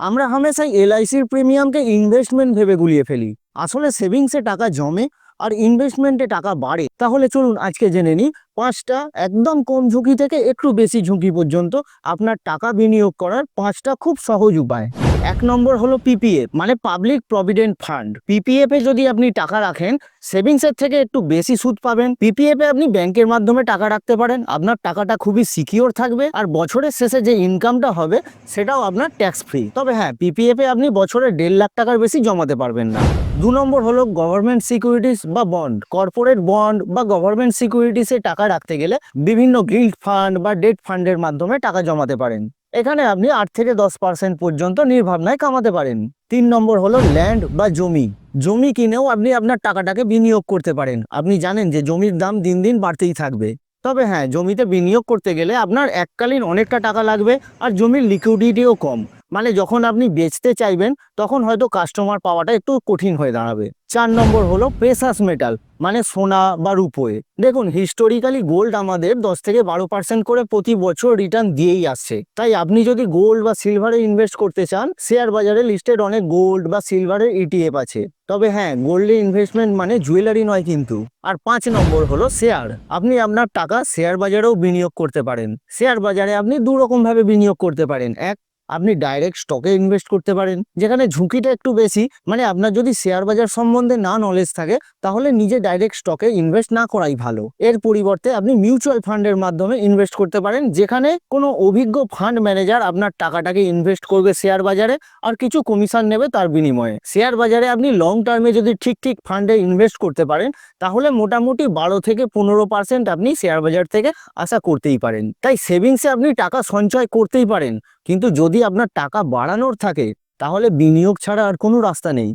আমরা হামেশাই এলআইসির প্রিমিয়ামকে ইনভেস্টমেন্ট ভেবে গুলিয়ে ফেলি। আসলে সেভিংসে টাকা জমে আর ইনভেস্টমেন্টে টাকা বাড়ে। তাহলে চলুন আজকে জেনে নিই, পাঁচটা একদম কম ঝুঁকি থেকে একটু বেশি ঝুঁকি পর্যন্ত আপনার টাকা বিনিয়োগ করার পাঁচটা খুব সহজ উপায়। এক নম্বর হলো পিপিএফ মানে পাবলিক প্রভিডেন্ট ফান্ড পিপিএফ এ যদি আপনি টাকা রাখেন সেভিংসের থেকে একটু বেশি সুদ পাবেন। পিপিএফ এ আপনি ব্যাংকের মাধ্যমে টাকা রাখতে পারেন। আপনার টাকাটা খুবই সিকিওর থাকবে আর বছরের শেষে যে ইনকামটা হবে, সেটাও আপনার ট্যাক্স ফ্রি তবে হ্যাঁ পিপিএফ এ আপনি বছরে দেড় লাখ টাকার বেশি জমাতে পারবেন না। দু নম্বর হলো গভর্নমেন্ট সিকিউরিটিস বা বন্ড কর্পোরেট বন্ড বা গভর্নমেন্ট সিকিউরিটিসে টাকা রাখতে গেলে বিভিন্ন গিল্ড ফান্ড বা ডেট ফান্ডের মাধ্যমে টাকা জমাতে পারেন। এখানে আপনি আট থেকে দশ পার্সেন্ট পর্যন্ত নির্ভাবনায় কামাতে পারেন। তিন নম্বর হলো ল্যান্ড বা জমি। জমি কিনেও আপনি আপনার টাকাটাকে বিনিয়োগ করতে পারেন। আপনি জানেন যে জমির দাম দিন দিন বাড়তেই থাকবে। তবে হ্যাঁ জমিতে বিনিয়োগ করতে গেলে আপনার এককালীন অনেকটা টাকা লাগবে আর জমির লিকুইডিটিও কম। মানে যখন আপনি বেচতে চাইবেন, তখন হয়তো কাস্টমার পাওয়াটা একটু কঠিন হয়ে দাঁড়াবে। চার নম্বর হলো প্রেসাস মেটাল মানে সোনা বা রূপোয়ে। দেখুন হিস্টোরিক্যালি গোল্ড আমাদের দশ থেকে বারো পার্সেন্ট করে প্রতি বছর রিটার্ন দিয়েই আসছে। তাই আপনি যদি গোল্ড বা সিলভারে ইনভেস্ট করতে চান শেয়ার বাজারে লিস্টেড অনেক গোল্ড বা সিলভারের ইটিএফ আছে। তবে হ্যাঁ গোল্ডে ইনভেস্টমেন্ট মানে জুয়েলারি নয় কিন্তু। আর পাঁচ নম্বর হলো শেয়ার আপনি আপনার টাকা শেয়ার বাজারেও বিনিয়োগ করতে পারেন। শেয়ার বাজারে আপনি দু রকম ভাবে বিনিয়োগ করতে পারেন। এক আপনি ডাইরেক্ট স্টকে ইনভেস্ট করতে পারেন। যেখানে ঝুঁকিটা একটু বেশি মানে আপনার যদি শেয়ার বাজার সম্বন্ধে না নলেজ থাকে, তাহলে নিজে ডাইরেক্ট স্টকে ইনভেস্ট না করাই ভালো। এর পরিবর্তে আপনি মিউচুয়াল ফান্ডের মাধ্যমে ইনভেস্ট করতে পারেন, যেখানে কোনো অভিজ্ঞ ফান্ড ম্যানেজার আপনার টাকাটাকে ইনভেস্ট করবে শেয়ার বাজারে, আর কিছু কমিশন নেবে তার বিনিময়ে। শেয়ার বাজারে আপনি লং টার্মে যদি ঠিক ঠিক ফান্ডে ইনভেস্ট করতে পারেন, তাহলে মোটামুটি বারো থেকে পনেরো পার্সেন্ট আপনি শেয়ার বাজার থেকে আশা করতেই পারেন। তাই সেভিংসে আপনি টাকা সঞ্চয় করতেই পারেন। কিন্তু যদি আপনার টাকা বাড়ানোর থাকে তাহলে বিনিয়োগ ছাড়া আর কোনো রাস্তা নেই।